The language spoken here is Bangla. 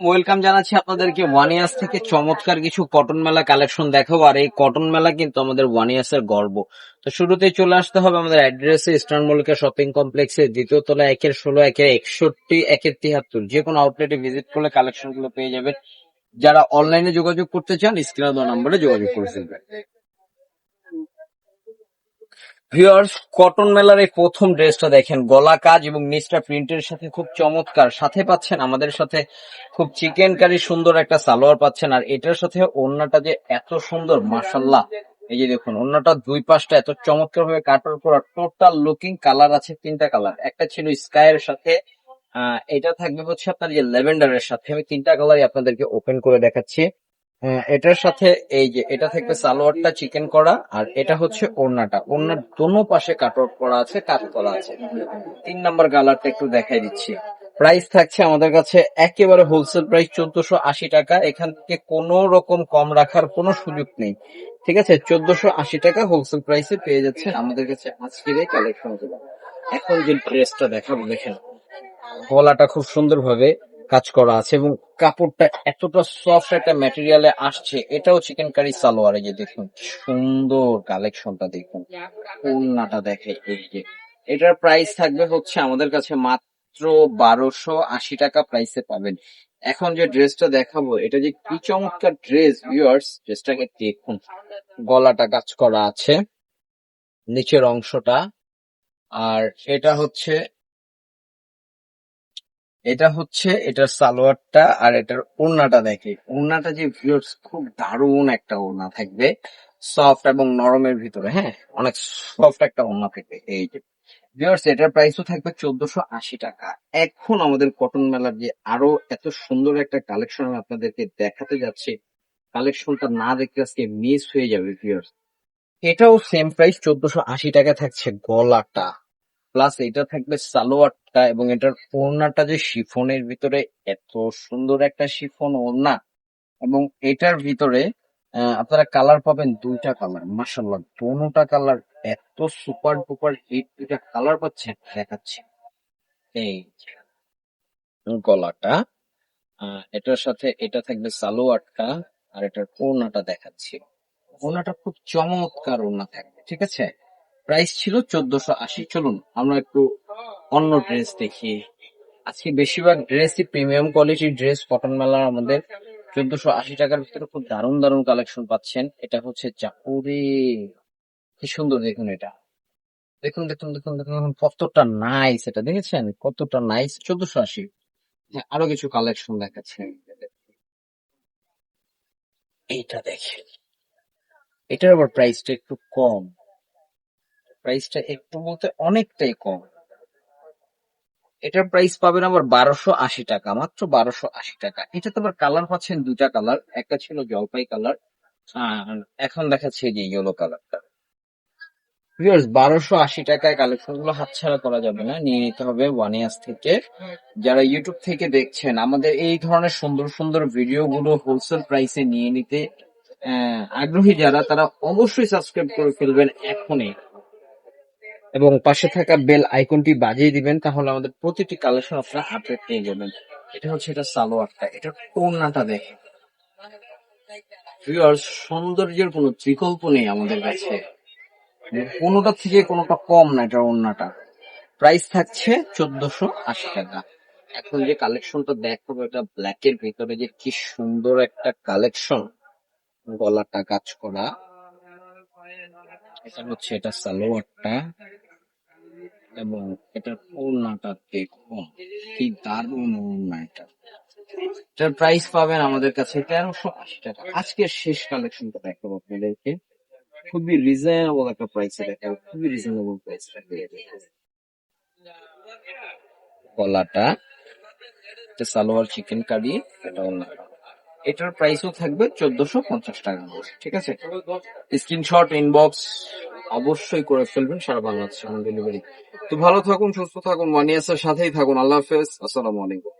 ওয়েলকাম জানাচ্ছি আপনাদেরকে ওয়ান ইয়ার্স থেকে চমৎকার কিছু কটন মেলা কালেকশন দেখাবো, আর এই কটন মেলা কিন্তু আমাদের ওয়ান ইয়ার্স এর গর্ব। তো শুরুতেই চলে আসতে হবে আমাদের অ্যাড্রেসে ইস্টার্ন মল্লিকা শপিং কমপ্লেক্সে দ্বিতীয় তলা একের ষোলো একের একষট্টি, একের তিয়াত্তর। যে কোনো আউটলেটে ভিজিট করলে কালেকশনগুলো পেয়ে যাবেন। যারা অনলাইনে যোগাযোগ করতে চান স্ক্রিনে দেওয়া নম্বরে যোগাযোগ করে ফেলবেন। ভিউয়ার্স কটন মেলার এই প্রথম ড্রেসটা দেখেন। গলা কাজ এবং নিচটা প্রিন্টের সাথে খুব চমৎকার। সাথে পাচ্ছেন আমাদের সাথে খুব চিকেন কারি সুন্দর একটা সালোয়ার পাচ্ছেন। আর এটার সাথে ওড়নাটা যে এত সুন্দর মার্শাল্লাহ এই যে দেখুন, ওড়নাটা দুই পাশটা এত চমৎকার ভাবে কাটার করা টোটাল লুকিং কালার আছে তিনটা কালার একটা ছিল স্কাইয়ের সাথে এটা থাকবে হচ্ছে আপনার যে ল্যাভেন্ডারের সাথে। আমি তিনটা কালারই আপনাদেরকে ওপেন করে দেখাচ্ছি। এটার সাথে এই যে, এটা থাকবে সালোয়ারটা চিকেন করা, আর এটা হচ্ছে ওড়নাটা। ওড়নার দোনো পাশে কাট আউট করা আছে কাট করা আছে। তিন নাম্বার গালারটা একটু দেখাই দিচ্ছি। প্রাইস থাকছে আমাদের কাছে একেবারে হোলসেল প্রাইস চোদ্দশো আশি টাকা। এখান থেকে কোনো রকম কম রাখার কোনো সুযোগ নেই। ঠিক আছে? চোদ্দশো আশি টাকা হোলসেল প্রাইসে পেয়ে যাচ্ছেন আমাদের কাছে আজকের এই কালেকশনগুলো এখন যে ড্রেসটা দেখাবো, দেখেন। গলাটা খুব সুন্দরভাবে কাজ করা আছে এবং কাপড়টা এতটা সফট একটা ম্যাটেরিয়ালে আসছে, এটাও চিকেন কারি সালোয়ার যে দেখুন সুন্দর কালেকশনটা দেখুন। ওড়নাটা দেখে, এই যে। এটার প্রাইস থাকবে হচ্ছে আমাদের কাছে মাত্র বারোশো আশি টাকা প্রাইসে পাবেন। এখন যে ড্রেসটা দেখাবো, এটা যে কি চমৎকার ড্রেস ভিউয়ার্স ড্রেসটাকে দেখুন। গলাটা কাজ করা আছে, নিচের অংশটা। আর এটা হচ্ছে এটা হচ্ছে এটার সালোয়ারটা আর এটার ওড়নাটা দেখে। ওড়নাটা যে ভিউয়ার্স খুব দারুণ একটা ওড়না থাকবে। সফট এবং নরমের ভিতরে হ্যাঁ? অনেক সফট একটা ওড়না থাকবে এই যে। ভিউয়ার্স এটার প্রাইসও থাকবে চোদ্দশো আশি টাকা। এখন আমাদের কটন মেলার যে আরও এত সুন্দর একটা কালেকশন আমি আপনাদেরকে দেখাতে যাচ্ছি কালেকশনটা না দেখলে আজকে মিস হয়ে যাবে ভিউয়ার্স এটাও সেম প্রাইস চোদ্দশো আশি টাকা থাকছে গলাটা। প্লাস এটা থাকবে সালোয়ারটা এবং এটার ওড়নাটা যে শিফনের ভিতরে এত সুন্দর একটা শিফন ওড়না এবং এটার ভিতরে আপনারা কালার পাবেন দুইটা কালার মাসাল্লাহ দোনোটা কালার এত সুপার ডুপার হিট দুইটা কালার পাচ্ছেন, দেখাচ্ছি। এই গলাটা এটার সাথে এটা থাকবে সালোয়ারটা আর এটার ওড়নাটা দেখাচ্ছি। ওড়নাটা খুব চমৎকার ওড়না থাকবে, ঠিক আছে? প্রাইস ছিল চোদ্দশো আশি। চলুন, আমরা একটু অন্য ড্রেস দেখি। আজকে বেশিরভাগ ড্রেসই প্রিমিয়াম কোয়ালিটির ড্রেস কটন মেলার আমাদের চোদ্দশো আশি টাকার ভিতরে খুব দারুণ দারুণ কালেকশন পাচ্ছেন। এটা হচ্ছে চাপুরি কি সুন্দর, দেখুন এটা। দেখুন দেখুন দেখুন দেখুন দেখুন, কতটা নাইস এটা, দেখেছেন? কতটা নাইস চোদ্দশো আশি। হ্যাঁ আরও কিছু কালেকশন দেখাচ্ছে এইটা দেখেন। এটার আবার প্রাইসটা একটু কম। প্রাইসটা একটু বলতে অনেকটাই কম। এটার প্রাইস পাবেন আবার বারোশো আশি টাকা, মাত্র বারোশো আশি টাকা। এটা তো আবার কালার পাচ্ছেন দুটা কালার একটা ছিল জলপাই কালার আর এখন দেখাচ্ছে যে ইয়েলো কালারটা বারোশো আশি টাকায় কালেকশনগুলো হাতছাড়া করা যাবে না, নিয়ে নিতে হবে ওয়ান ইয়ার্স থেকে। যারা ইউটিউব থেকে দেখছেন, আমাদের এই ধরনের সুন্দর সুন্দর ভিডিও গুলো হোলসেল প্রাইসে নিয়ে নিতে আগ্রহী যারা, তারা অবশ্যই সাবস্ক্রাইব করে ফেলবেন এখনই। এবং পাশে থাকা বেল আইকনটি বাজিয়ে দিবেন, তাহলে আমাদের প্রতিটি কালেকশন আপনারা আপডেট পেয়ে যাবেন। এটা হচ্ছে এটা সালোয়ারটা, এটা ওড়নাটা দেখে সৌন্দর্যের কোনো বিকল্প নেই আমাদের কাছে। কোনোটা থেকে কোনোটা কম না, এটা ওড়নাটা। প্রাইস থাকছে চোদ্দশো আশি টাকা। এখন যে কালেকশনটা দেখাবো এটা ব্ল্যাক এর ভিতরে যে কি সুন্দর একটা কালেকশন। গলাটা কাজ করা। এটা হচ্ছে এটা সালোয়ারটা। এবং এটার ওড়নাটা দেখুন, কি দারুণ ওড়না এটা এটার প্রাইস পাবেন আমাদের কাছে তেরোশো আশি টাকা। আজকের শেষ কালেকশনটা দেখাবো আপনাদেরকে। খুবই রিজনেবল একটা প্রাইসে দেখাবো, খুবই রিজনেবল প্রাইস কলাটা সালোয়ার চিকেন কারি এটা ওড়নাটা এটার প্রাইসও থাকবে চোদ্দশো পঞ্চাশ টাকা ঠিক আছে? স্ক্রিনশট ইনবক্স অবশ্যই করে ফেলবেন সারা বাংলাদেশে হোম ডেলিভারি। তো ভালো থাকুন, সুস্থ থাকুন, মানিয়াসের সাথেই থাকুন। আল্লাহ হাফেজ। আসসালামু আলাইকুম।